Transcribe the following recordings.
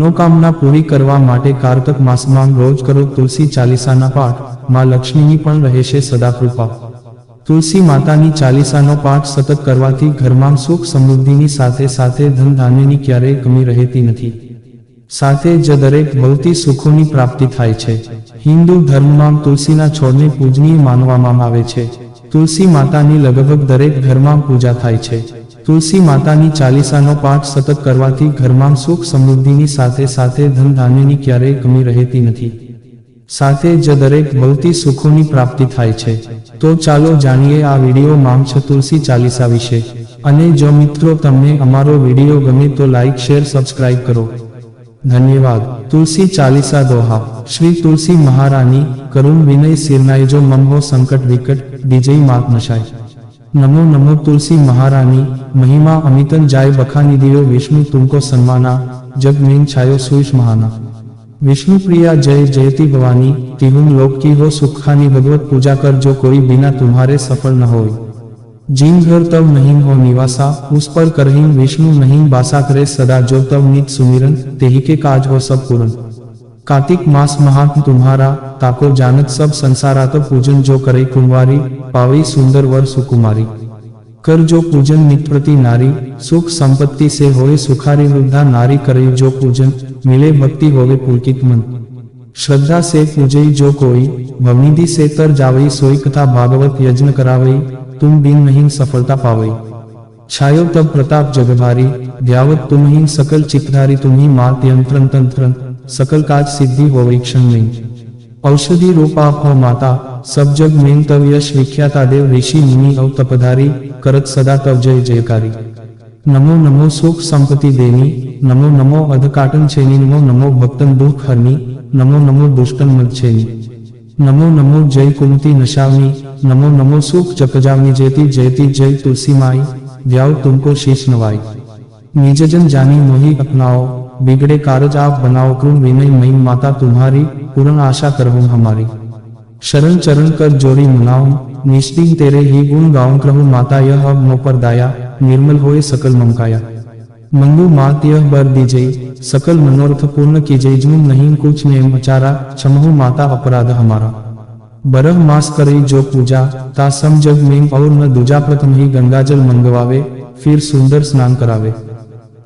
મનોકામના પૂરી કરવા માટે કારતક માસમાં રોજ કરો તુલસી ચાલીસાના પાઠ. માં લક્ષ્મીની પણ રહેશે સદાકૃપા. તુલસી માતાની ચાલીસાનો પાઠ સતત કરવાથી ઘરમાં સુખ સમૃદ્ધિની સાથે સાથે ધન ધાન્યની ક્યારેય કમી રહેતી નથી. સાથે જ દરેક ભૌતિક સુખોની પ્રાપ્તિ થાય છે. હિન્દુ ધર્મમાં તુલસીના છોડને પૂજનીય માનવામાં આવે છે. તુલસી માતાની લગભગ દરેક ઘરમાં પૂજા થાય છે. તુલસી માતાની ચાલીસાનો પાઠ સતત કરવાથી ઘરમાં સુખ સમૃદ્ધિની સાથે સાથે ધન ધાન્યની ક્યારેય કમી રહેતી નથી. સાથે જ દરેક ભૌતિક સુખોની પ્રાપ્તિ થાય છે. તો ચાલો જાણીએ આ વીડિયો માં છ તુલસી ચાલીસા વિશે. અને જો મિત્રો તમને અમારો વીડિયો ગમે તો લાઇક શેર સબસ્ક્રાઇબ કરો. ધન્યવાદ. તુલસી ચાલીસા દોહા. શ્રી તુલસી મહારાની કરુણ વિનય સિરનાય જો મમ્મો સંકટ વિકટ, વિજય માત નશાય નમો નમો તુલસી મહારાની મહિમા અમિતન જાય બખાની દિયો વિષ્ણુ તુમકો સન્માના જગ મેં છાયો સુઈશ મહાના વિષ્ણુ પ્રિયા જય જયતી ભવાની તિહુમ લોક કી હો સુખાની ભગવત પૂજા કર જો કોઈ बिना तुम्हारे सफल न होय जिन घर तब नहीं हो निवासा उस पर करहीन विष्णु नहीं बासा करे सदा जो तब नित सुमिरन तेहि के काज हो सब पूर्ण कार्तिक मास महात्म तुम्हारा, ताको जानत सब संसारा तो पूजन जो करे कुंवारी पावई सुंदर वर सुकुमारी। कर जो पूजन नित प्रति नारी, सुख संपत्ति से होए सुखारी वृद्धा नारी करे जो पूजन, मिले भक्ति होवे पुलकित मन। श्रद्धा से पूजई जो कोई, भवनिधि से तर जावई सोई कथा भागवत यज्ञ करावई तुम बिन नहीं सफलता पावई छायो तब प्रताप जगभारी, ध्यावत तुम ही सकल चित्रारी तुम ही मात यंत्र तंत्रन। सकल काज सिद्धि होवई क्षण नहीं औषधि रूप आप हो माता सब जग में तव यश विख्याता देव ऋषि मुनि अव तपधारी करत सदा तव जय जयकारी नमो नमो सुख संपत्ति देनी नमो नमो अधकाटन छेनी नमो नमो भक्तन दुख हरनी नमो नमो दुष्टन मद छेनी नमो नमो जय कुमति नशावनी नमो नमो सुख जपजावनी जयती जयती जय तुलसी माई व्याव तुमको शीश नवाई निजजन जानी मोही अपनाओ बिगड़े कारज आप बनाओ क्रूम विनय मई माता तुम्हारी पूर्ण आशा करहूं हमारी शरण चरण कर जोड़ी मुनाऊं निष्दिन तेरे ही गुण गाऊं कहूं माता यह अब मो पर दाया निर्मल होए सकल ममकाया मंगू मात यह बर दीजई सकल मनोरथ पूर्ण कीजई जुन नहीं कुछ नेम अचारा क्षमहु माता अपराध हमारा बरह मास करई जो पूजा ता सम जग में और न दूजा प्रथम ही गंगाजल मंगवावे फिर सुंदर स्नान करावे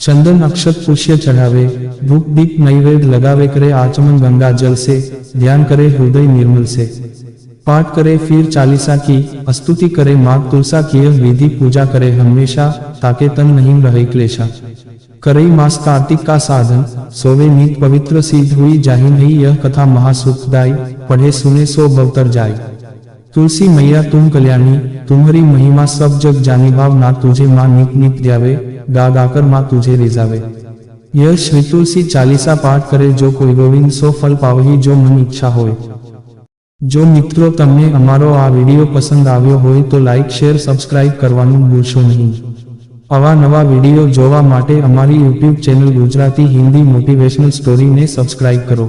चंदन अक्षत पुष्य चढ़ावे, धूप दीप नैवेद्य लगावे करे आचमन गंगा जल से, ध्यान करे हृदय निर्मल से। पाठ करे फिर चालीसा की स्तुति करे माँ तुलसा की विधि पूजा करे हमेशा, ताके तन नहीं रहे क्लेशा। करई मास कार्तिक का साधन, सोवे नीत पवित्र सिद्ध हुई जाहि नहीं यह कथा महासुखदायी, पढ़े सुने सो भवतर जाय। તુલસી મૈયા તુમ કલ્યાણી તુમરી મહિમા સબ જગ જાની ભાવ ના તુજે માં નીત નીત દ્યાવે ગા ગાકરમાં તુજે રિઝાવે. યશ શ્રી તુલસી ચાલીસા પાઠ કરે જો કોઈ ગોવિંદ સો ફલ પાવહી જો મન ઈચ્છા હોય. જો મિત્રો તમને અમારો આ વીડિયો પસંદ આવ્યો હોય તો લાઇક શેર, સબસ્ક્રાઇબ કરવાનું ભૂલશો નહીં. આવા નવા વીડિયો જોવા માટે અમારી YouTube channel Gujarati Hindi motivational સ્ટોરીને subscribe કરો.